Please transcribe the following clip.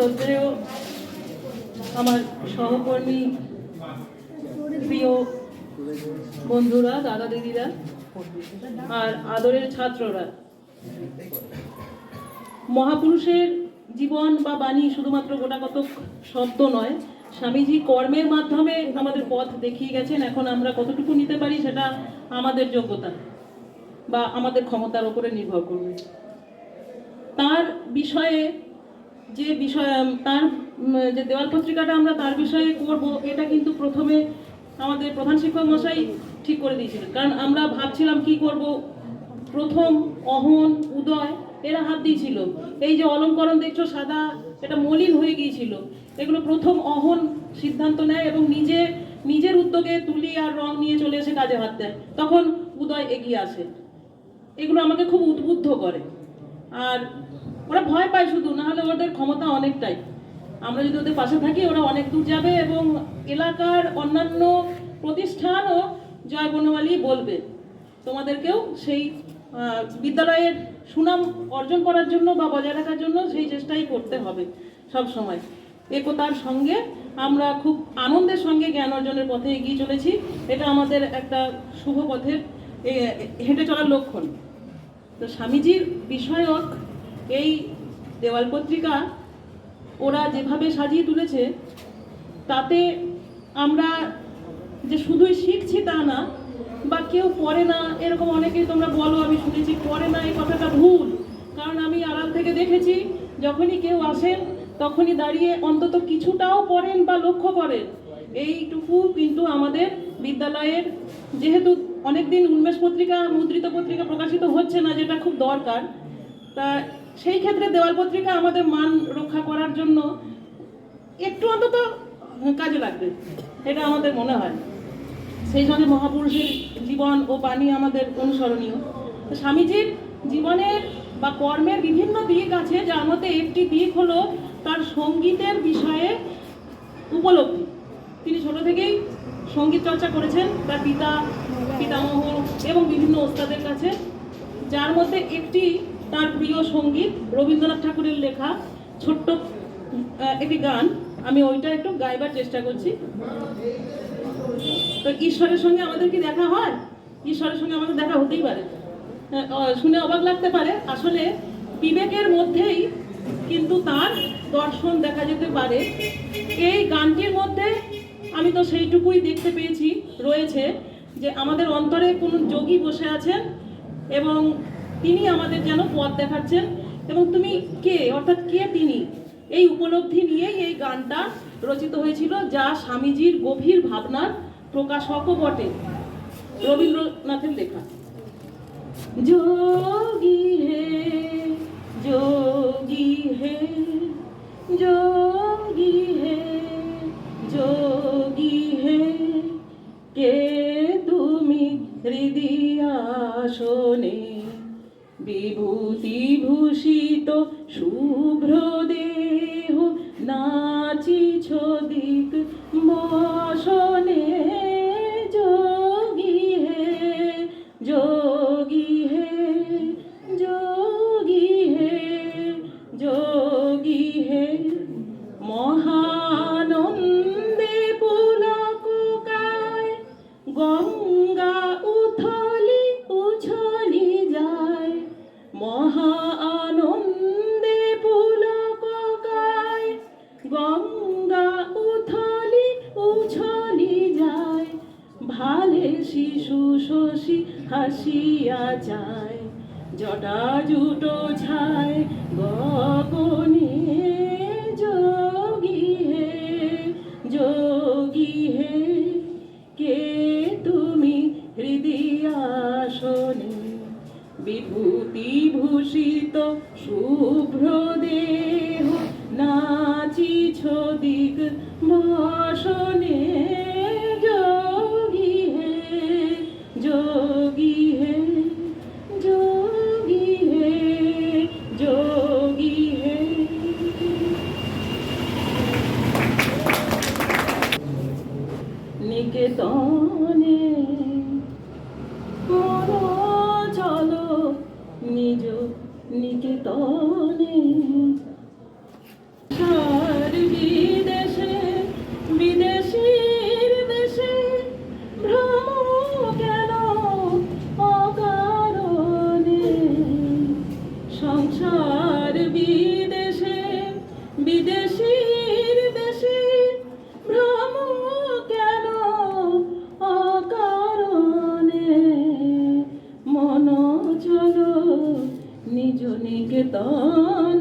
শ্রদ্ধেয় আমার সহকর্মী, প্রিয় বন্ধুরা, দাদা দিদিরা, আর আদরের ছাত্ররা, মহাপুরুষের জীবন বা বাণী শুধুমাত্র গোটাকতক শব্দ নয়, স্বামীজি কর্মের মাধ্যমে আমাদের পথ দেখিয়ে গেছেন, এখন আমরা কতটুকু নিতে পারি সেটা আমাদের যোগ্যতা বা আমাদের ক্ষমতার উপরে নির্ভর করবে। তার বিষয়ে যে বিষয় তার যে দেওয়াল পত্রিকাটা আমরা তার বিষয়ে করব, এটা কিন্তু প্রথমে আমাদের প্রধান শিক্ষক মশাই ঠিক করে দিয়েছিলেন। কারণ আমরা ভাবছিলাম কি করব? প্রথম অহন, উদয়, এরা হাত দিয়েছিল। এই যে অলঙ্করণ দেখছ, সাদা, এটা মলিন হয়ে গিয়েছিল। এগুলো প্রথম অহন সিদ্ধান্ত নেয় এবং নিজে, নিজের উদ্যোগে তুলি আর রং নিয়ে চলে এসে কাজে হাত দেয়। তখন উদয় এগিয়ে আসে। এগুলো আমাকে খুব উদ্বুদ্ধ করে। আর ওরা ভয় পায় শুধু না হলে ওদের ক্ষমতা অনেকটাই। আমরা যদি ওদের পাশে থাকি, ওরা অনেক দূর যাবে এবং এলাকার অন্যান্য প্রতিষ্ঠানও জয় বনমালী বলবে। তোমাদেরকেও সেই বিদ্যালয়ের সুনাম অর্জন করার জন্য বা বজায় রাখার জন্য সেই চেষ্টাই করতে হবে সব সময়। একতার সঙ্গে আমরা খুব আনন্দের সঙ্গে জ্ঞান অর্জনের পথে এগিয়ে চলেছি। এটা আমাদের একটা শুভ পথের হেঁটে চলার লক্ষণ। তো স্বামীজির বিষয়ক এই দেওয়াল পত্রিকা ওরা যেভাবে সাজিয়ে তুলেছে, তাতে আমরা যে শুধুই শিখছি তা না, বা কেউ পড়ে না, এরকম অনেকেই তোমরা বলো, আমি শুনেছি পড়ে না, এই কথাটা ভুল। কারণ আমি আড়াল থেকে দেখেছি, যখনই কেউ আসেন, তখনই দাঁড়িয়ে অন্তত কিছুটাও পড়েন বা লক্ষ্য করেন। এইটুকু কিন্তু আমাদের বিদ্যালয়ের, যেহেতু অনেকদিন উন্মেষ পত্রিকা, মুদ্রিত পত্রিকা প্রকাশিত হচ্ছে না, যেটা খুব দরকার, তা সেই ক্ষেত্রে দেওয়াল পত্রিকা আমাদের মান রক্ষা করার জন্য একটু অন্তত কাজে লাগবে, এটা আমাদের মনে হয়। সেই সঙ্গে মহাপুরুষের জীবন ও বাণী আমাদের অনুসরণীয়। স্বামীজির জীবনের বা কর্মের বিভিন্ন দিক আছে, যার মধ্যে একটি দিক হলো তার সঙ্গীতের বিষয়ে উপলব্ধি। তিনি ছোট থেকেই সংগীত চর্চা করেছেন, তার পিতা, পিতামহ এবং বিভিন্ন ওস্তাদের কাছে, যার মধ্যে একটি তার প্রিয় সংগীত রবীন্দ্রনাথ ঠাকুরের লেখা ছোট্ট একটি গান। আমি ওইটা একটু গাইবার চেষ্টা করছি। তো ঈশ্বরের সঙ্গে আমাদের কি দেখা হয়? ঈশ্বরের সঙ্গে আমাদের দেখা হতেই পারে। শুনে অবাক লাগতে পারে। আসলে বিবেকের মধ্যেই কিন্তু তার দর্শন দেখা যেতে পারে। এই গানটির মধ্যে আমি তো সেইটুকুই দেখতে পেয়েছি। রয়েছে যে আমাদের অন্তরে কোনো যোগী বসে আছেন এবং তিনি আমাদের যেন পথ দেখাচ্ছেন এবং তুমি কে? অর্থাৎ কে তিনি? এই উপলব্ধি নিয়েই এই গানটা রচিত হয়েছিল, যা স্বামীজির গভীর ভাবনার প্রকাশকও বটে। রবীন্দ্রনাথের লেখা। যোগী হে যোগী হে বিভূতি ভূষিত শিশু শশী হাসিয়া যায়। জটা জুটো ছায় গগনে যোগী হে যোগী হে কে তুমি হৃদয়াসনে? বিভূতি ভূষিত শুভ্র দেহ নাচিছ দিক ভাষণে নিকেতন